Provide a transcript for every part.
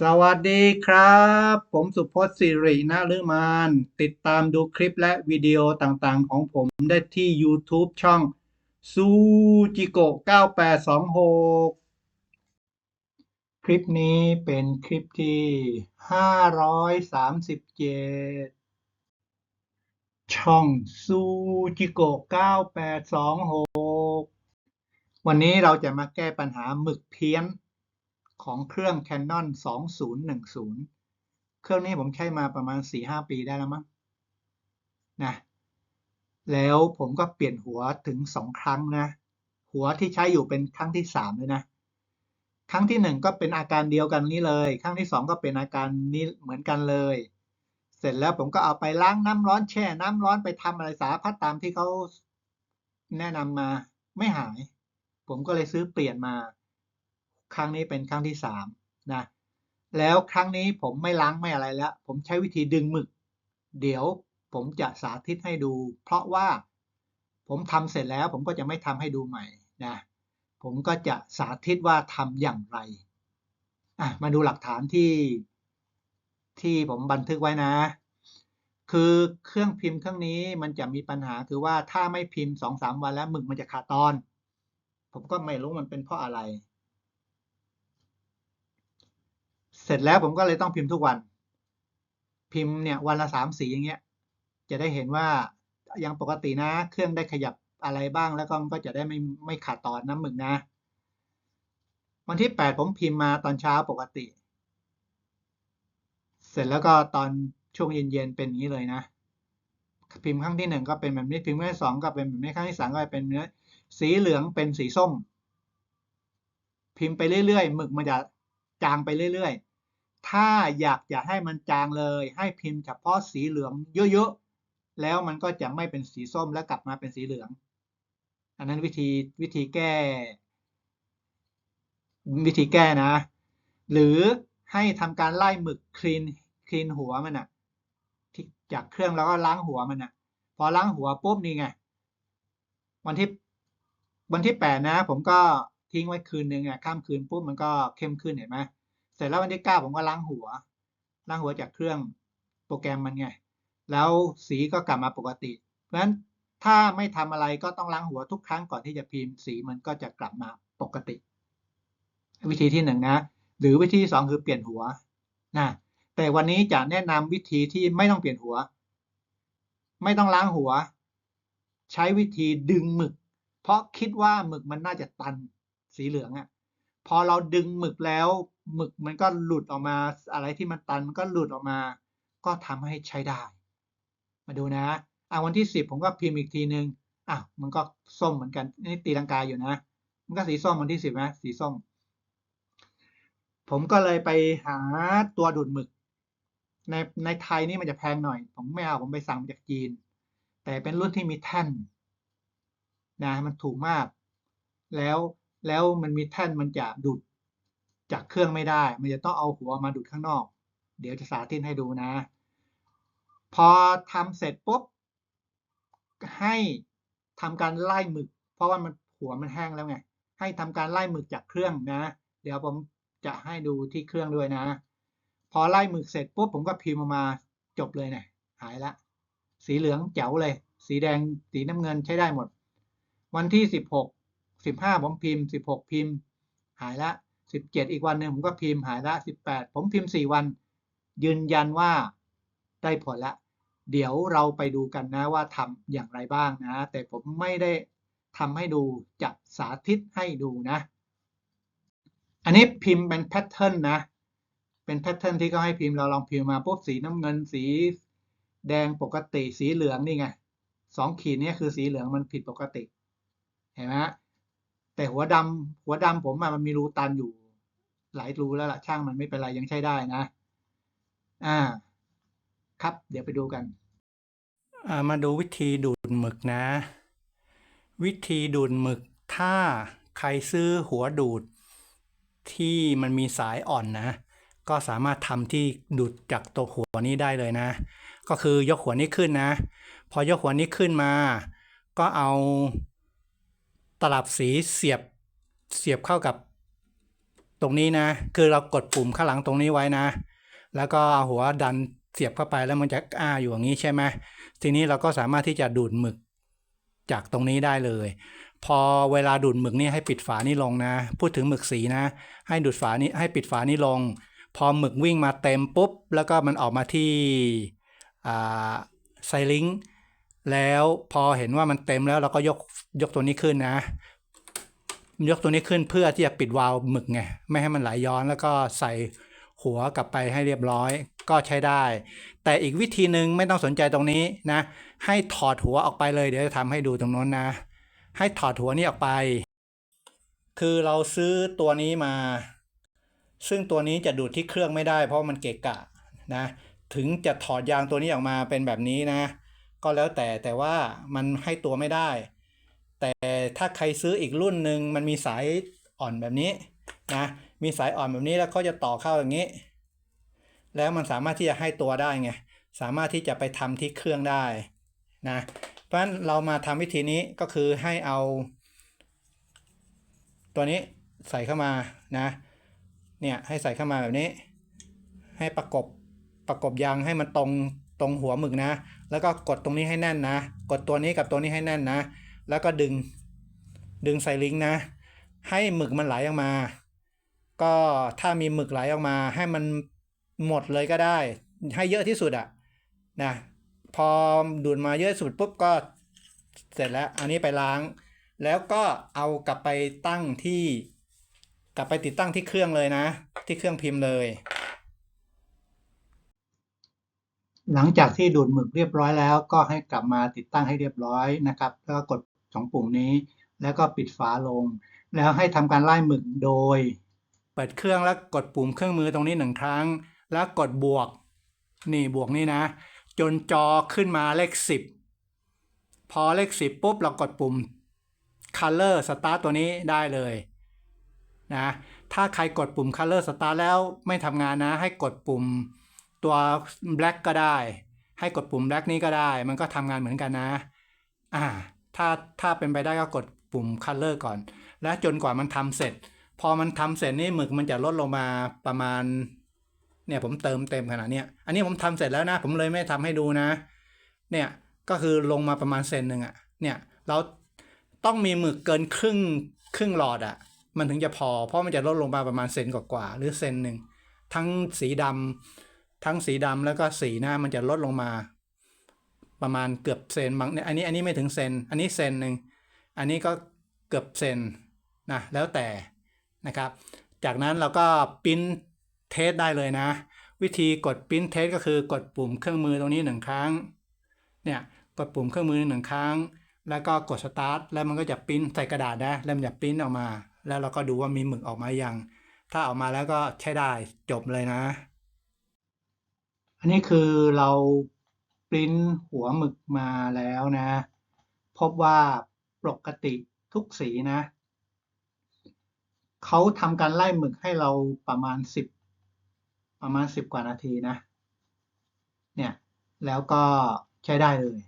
สวัสดีครับ ผมสุพจน์สิรินะฤมาน ติดตามดูคลิปและวิดีโอต่างๆ ของผมได้ที่ YouTube ช่องซูจิโกะ9826 คลิปนี้เป็นคลิปที่ 537 ช่องซูจิโกะ9826 วันนี้เราจะมาแก้ปัญหาหมึกเพี้ยน ของเครื่อง Canon 2010 เครื่องนี้ผมใช้มาประมาณ 4-5 ปีได้แล้วมั้งนะแล้วผมก็เปลี่ยนหัวถึง 2 ครั้งนะ หัวที่ใช้อยู่เป็นครั้งที่ 3 เลยนะ ครั้งที่ 1 ก็เป็นอาการเดียวกันนี้เลย ครั้งที่ 2 ก็เป็นอาการนี้เหมือนกันเลย เสร็จแล้วผมก็เอาไปล้างน้ำร้อนแช่น้ำร้อนไปทำอะไรสารพัดตามที่เขาแนะนำมาไม่หาย ผมก็เลยซื้อเปลี่ยนมา ครั้งนี้เป็นครั้งที่สามนะแล้วครั้งนี้ผมไม่ล้างไม่อะไรแล้ว ผมใช้วิธีดึงหมึก เดี๋ยวผมจะสาธิตให้ดู เพราะว่าผมทำเสร็จแล้วผมก็จะไม่ทำให้ดูใหม่นะผมก็จะสาธิตว่าทำอย่างไรอะมาดูหลักฐานที่ที่ผมบันทึกไว้นะ คือเครื่องพิมพ์เครื่องนี้มันจะมีปัญหาคือว่าถ้าไม่พิมพ์สองสามวันแล้วหมึกมันจะขาดตอน ผมก็ไม่รู้มันเป็นเพราะอะไร เสร็จแล้วผมก็เลยต้องพิมพ์ทุกวัน พิมพ์เนี่ยวันละสามสีอย่างเงี้ย จะได้เห็นว่ายังปกตินะ เครื่องได้ขยับอะไรบ้างแล้วก็มันก็จะได้ไม่ไม่ขาดตอนน้ำหมึกนะ วันที่แปดผมพิมพ์มาตอนเช้าปกติ เสร็จแล้วก็ตอนช่วงเย็นๆเป็นอย่างนี้เลยนะ พิมพ์ครั้งที่หนึ่งก็เป็นแบบนี้พิมพ์ครั้งที่สองก็เป็นแบบนี้ครั้งที่สามก็เป็นเนื้อสีเหลืองเป็นสีส้ม พิมพ์ไปเรื่อยๆหมึกมันจะจางไปเรื่อยๆ ถ้าอยากจะให้มันจางเลย ให้พิมพ์เฉพาะสีเหลืองเยอะๆ แล้วมันก็จะไม่เป็นสีส้มแล้วกลับมาเป็นสีเหลือง อันนั้นวิธีวิธีแก้ วิธีแก้นะ หรือให้ทำการไล่หมึกคลีนคลีนหัวมันอะจากเครื่องแล้วก็ล้างหัวมันอะพอล้างหัวปุ๊บนี่ไงวันที่วันที่แปดนะ ผมก็ทิ้งไว้คืนนึงอะข้ามคืนปุ๊บมันก็เข้มขึ้นเห็นไหม ร็จแล้ววันที่เก้าผมก็ล้างหัว ล้างหัวจากเครื่องโปรแกรมมันไง แล้วสีก็กลับมาปกติ เพราะฉะนั้นถ้าไม่ทำอะไรก็ต้องล้างหัวทุกครั้งก่อนที่จะพิมพ์สีมันก็จะกลับมาปกติ วิธีที่หนึ่งนะ หรือวิธีที่สองคือเปลี่ยนหัวนะแต่วันนี้จะแนะนำวิธีที่ไม่ต้องเปลี่ยนหัว ไม่ต้องล้างหัว ใช้วิธีดึงหมึก เพราะคิดว่าหมึกมันน่าจะตันสีเหลืองอะ่ะพอเราดึงหมึกแล้ว หมึกมันก็หลุดออกมา อะไรที่มันตันมันก็หลุดออกมา ก็ทำให้ใช้ได้ มาดูนะอะวันที่สิบผมก็พิมพ์อีกทีนึงอะมันก็ส้มเหมือนกันนี่ตีลังกาอยู่นะ มันก็สีส้มวันที่สิบนะสีส้ม ผมก็เลยไปหาตัวดูดหมึก ในในไทยนี่มันจะแพงหน่อย ผมไม่เอาผมไปสั่งมาจากจีน แต่เป็นรุ่นที่มีแท่นนะมันถูกมาก แล้วแล้วมันมีแท่นมันจะดูด จากเครื่องไม่ได้ มันจะต้องเอาหัวมาดูดข้างนอก เดี๋ยวจะสาธิตให้ดูนะ พอทำเสร็จปุ๊บ ให้ทำการไล่หมึก เพราะว่ามันหัวมันแห้งแล้วไง ให้ทำการไล่หมึกจากเครื่องนะ เดี๋ยวผมจะให้ดูที่เครื่องด้วยนะ พอไล่หมึกเสร็จปุ๊บผมก็พิมพ์ออกมาจบเลยเนะี่ยหายละ สีเหลืองเจ๋วเลย สีแดงสีน้ำเงินใช้ได้หมด วันที่สิบหกสิบห้าผมพิมพ์สิบหกพิมพ์ หายละ สิบเจ็ดอีกวันหนึ่งผมก็พิมพ์หายละสิบแปดผมพิมพ์สี่วัน ยืนยันว่าได้ผลละ เดี๋ยวเราไปดูกันนะว่าทำอย่างไรบ้างนะ แต่ผมไม่ได้ทำให้ดูจะสาธิตให้ดูนะ อันนี้พิมพ์เป็นแพทเทิร์นนะ เป็นแพทเทิร์นที่เขาให้พิมพ์เราลองพิมพ์มาปุ๊บสีน้ำเงินสีแดงปกติสีเหลืองนี่ไงสองขีดนี้คือสีเหลืองมันผิดปกติ เห็นไหมแต่หัวดำหัวดำผมมันมีรูตันอยู่ หลายรูแล้วล่ะช่างมันไม่เป็นไรยังใช้ได้นะ อ่า ครับเดี๋ยวไปดูกันามาดูวิธีดูดหมึกนะ วิธีดูดหมึกถ้าใครซื้อหัวดูด ที่มันมีสายอ่อนนะ ก็สามารถทำที่ดูดจากตัวหัวนี้ได้เลยนะ ก็คือยกหัวนี้ขึ้นนะ พอยกหัวนี้ขึ้นมา ก็เอาตลับสีเสียบเสียบเข้ากับ ตรงนี้นะ คือเรากดปุ่มข้างหลังตรงนี้ไว้นะ แล้วก็เอาหัวดันเสียบเข้าไปแล้วมันจะอ้าอยู่อย่างนี้ใช่ไหมทีนี้เราก็สามารถที่จะดูดหมึกจากตรงนี้ได้เลย พอเวลาดูดหมึกนี่ให้ปิดฝานี่ลงนะ พูดถึงหมึกสีนะ ให้ดูดฝานี้ให้ปิดฝานี่ลง พอหมึกวิ่งมาเต็มปุ๊บ แล้วก็มันออกมาที่ไซลิงแล้วพอเห็นว่ามันเต็มแล้วเราก็ยกยกตัวนี้ขึ้นนะ ยกตัวนี้ขึ้นเพื่อที่จะปิดวาล์วหมึกไงไม่ให้มันไหลย้อนแล้วก็ใส่หัวกลับไปให้เรียบร้อยก็ใช้ได้ แต่อีกวิธีหนึ่งไม่ต้องสนใจตรงนี้นะ ให้ถอดหัวออกไปเลยเดี๋ยวจะทำให้ดูตรงโน้นนะ ให้ถอดหัวนี้ออกไป คือเราซื้อตัวนี้มา ซึ่งตัวนี้จะดูดที่เครื่องไม่ได้ เพราะมันเกะกะนะ ถึงจะถอดยางตัวนี้ออกมาเป็นแบบนี้นะ ก็แล้วแต่แต่ว่ามันให้ตัวไม่ได้ แต่ถ้าใครซื้ออีกรุ่นหนึ่งมันมีสายอ่อนแบบนี้นะมีสายอ่อนแบบนี้แล้วเขาจะต่อเข้าอย่างนี้ แล้วมันสามารถที่จะให้ตัวได้ไงสามารถที่จะไปทำที่เครื่องได้นะเพราะฉะนั้นเรามาทำวิธีนี้ก็คือให้เอา ตัวนี้ใส่เข้ามานะเนี่ยให้ใส่เข้ามาแบบนี้ ให้ประกบประกบยางให้มันตรงตรงหัวหมึกนะ แล้วก็กดตรงนี้ให้แน่นนะ กดตัวนี้กับตัวนี้ให้แน่นนะ แล้วก็ดึง ดึงใส่ลิงก์นะ ให้หมึกมันไหลออกมา ก็ถ้ามีหมึกไหลออกมา ให้มันหมดเลยก็ได้ ให้เยอะที่สุดอะนะพอดูดมาเยอะสุดปุ๊บก็เสร็จแล้ว อันนี้ไปล้าง แล้วก็เอากลับไปตั้งที่ กลับไปติดตั้งที่เครื่องเลยนะ ที่เครื่องพิมพ์เลย หลังจากที่ดูดหมึกเรียบร้อยแล้ว ก็ให้กลับมาติดตั้งให้เรียบร้อยนะครับ แล้วก็กด สองปุ่มนี้ แล้วก็ปิดฝาลง แล้วให้ทำการไล่หมึกโดย เปิดเครื่องแล้วกดปุ่มเครื่องมือตรงนี้หนึ่งครั้ง แล้วกดบวก นี่บวกนี่นะ จนจอขึ้นมาเลขสิบพอเลขสิบปุ๊บเรากดปุ่ม Color Start ตัวนี้ได้เลยนะถ้าใครกดปุ่ม Color Start แล้วไม่ทำงานนะ ให้กดปุ่มตัว Black ก็ได้ ให้กดปุ่ม Black นี้ก็ได้ มันก็ทำงานเหมือนกันนะ อ่า ถ้าถ้าเป็นไปได้ก็กดปุ่ม Color ก่อน และจนกว่ามันทำเสร็จ พอมันทำเสร็จนี่หมึกมันจะลดลงมาประมาณ เนี่ยผมเติมเต็มขนาดเนี้ย อันนี้ผมทำเสร็จแล้วนะ ผมเลยไม่ทำให้ดูนะ เนี่ยก็คือลงมาประมาณเซนหนึ่งอะเนี่ยเราต้องมีหมึกเกินครึ่งครึ่งหลอดอะมันถึงจะพอ เพราะมันจะลดลงมาประมาณเซนกว่าๆหรือเซนหนึ่งทั้งสีดำทั้งสีดำแล้วก็สีหน้ามันจะลดลงมา ประมาณเกือบเซนบางเนี่ยอันนี้อันนี้ไม่ถึงเซนอันนี้เซนหนึ่งอันนี้ก็เกือบเซนนะแล้วแต่นะครับ จากนั้นเราก็ปริ้นเทสได้เลยนะ วิธีกดปริ้นเทสก็คือกดปุ่มเครื่องมือตรงนี้หนึ่งครั้งเนี่ยกดปุ่มเครื่องมือหนึ่งครั้ง แล้วก็กดสตาร์ทแล้วมันก็จะปริ้นใส่กระดาษนะแล้วมันจะปริ้นออกมา แล้วเราก็ดูว่ามีหมึกออกมายังถ้าออกมาแล้วก็ใช้ได้จบเลยนะ อันนี้คือเรา ริ้นหัวหมึกมาแล้วนะ พบว่าปกติทุกสีนะ เขาทำการไล่หมึกให้เราประมาณสิบประมาณสิบกว่านาทีนะ เนี่ย แล้วก็ใช้ได้เลย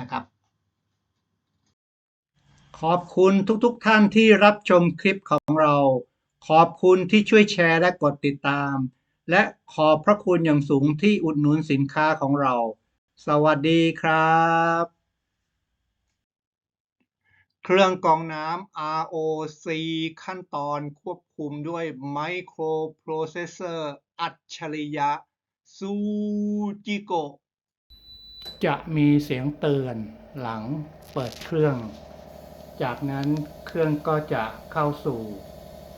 นะครับ ขอบคุณทุกๆทท่านที่รับชมคลิปของเรา ขอบคุณที่ช่วยแชร์และกดติดตาม และขอบพระคุณอย่างสูงที่อุดหนุนสินค้าของเรา สวัสดีครับ เครื่องกรองน้ำ ROC ขั้นตอนควบคุมด้วยไมโครโปรเซสเซอร์อัจฉริยะซูจิโกจะมีเสียงเตือนหลังเปิดเครื่อง จากนั้นเครื่องก็จะเข้าสู่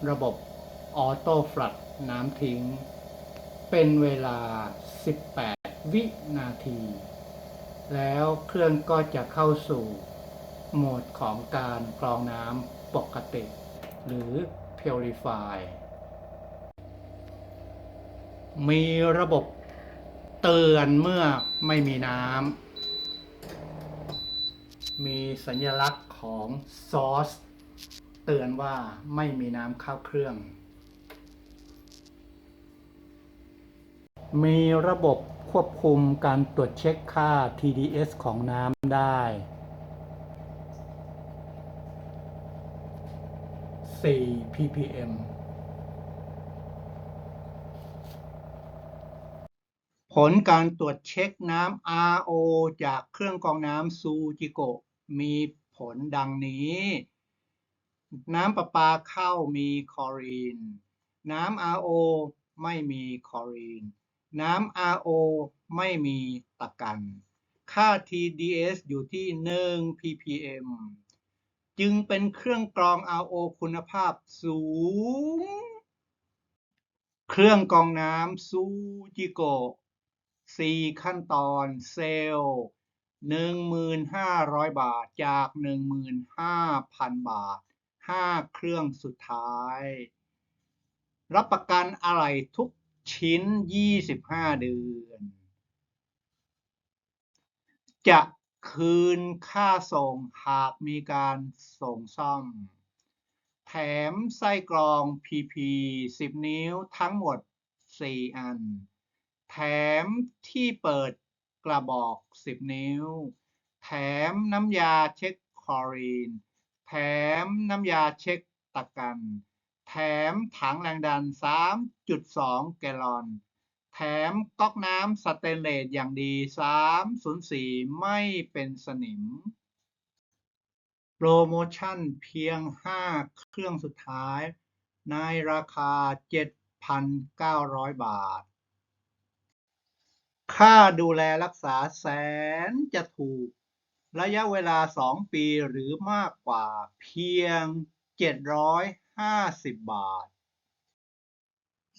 ระบบออโต้ฟลัดน้ำทิ้ง เป็นเวลา 18 วินาที แล้วเครื่องก็จะเข้าสู่โหมดของการกรองน้ำปกติ หรือ Purify มีระบบเตือนเมื่อไม่มีน้ำ มีสัญลักษณ์ของซอส เตือนว่าไม่มีน้ำเข้าเครื่อง มีระบบควบคุมการตรวจเช็คค่า TDS ของน้ำได้ 4 ppm ผลการตรวจเช็คน้ำ RO จากเครื่องกรองน้ำซูจิโกะมีผลดังนี้ น้ำประปาเข้ามีคอรีน น้ำ RO ไม่มีคอรีน น้ำ RO ไม่มีตะกัน ค่า TDS อยู่ที่ 1 ppm จึงเป็นเครื่องกรอง RO คุณภาพสูง เครื่องกรองน้ำซูจิโกะ4ขั้นตอนเซลล์ 1,500 บาทจาก 15,000 บาท 5 เครื่องสุดท้าย รับประกันอะไรทุก ชิ้น 25 เดือน จะคืนค่าส่งหากมีการส่งซ่อม แถมไส้กรอง PP 10 นิ้วทั้งหมด 4 อัน แถมที่เปิดกระบอก 10 นิ้ว แถมน้ำยาเช็คคลอรีน แถมน้ำยาเช็คตะกัน มถังแรงดัน 3.2 แกลลอน แถมก๊อกน้ำสเตนเลสอย่างดี 304 ไม่เป็นสนิม โปรโมชั่นเพียง 5 เครื่องสุดท้าย ในราคา 7,900 บาท ค่าดูแลรักษาแสนจะถูก ระยะเวลา 2 ปีหรือมากกว่าเพียง 700 750บาท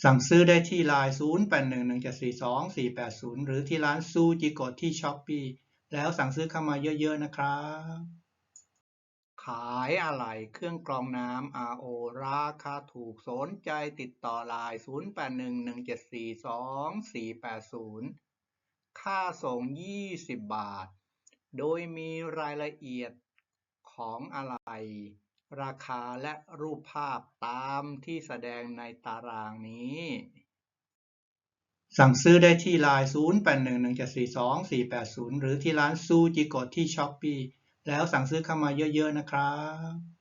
สั่งซื้อได้ที่ไลน์0811742480หรือที่ร้านซูจิโกะที่ช้อปปีแล้วสั่งซื้อเข้ามาเยอะๆนะครับ ขายอะไรเครื่องกรองน้ำ RO ราคาถูกสนใจติดต่อไลน์0811742480ค่าส่ง20บาท โดยมีรายละเอียดของอะไร ราคาและรูปภาพตามที่แสดงในตารางนี้ สั่งซื้อได้ที่ไลน์0811742480 หรือที่ร้านซูจิโกะที่ช้อปปีแล้วสั่งซื้อเข้ามาเยอะๆนะครับ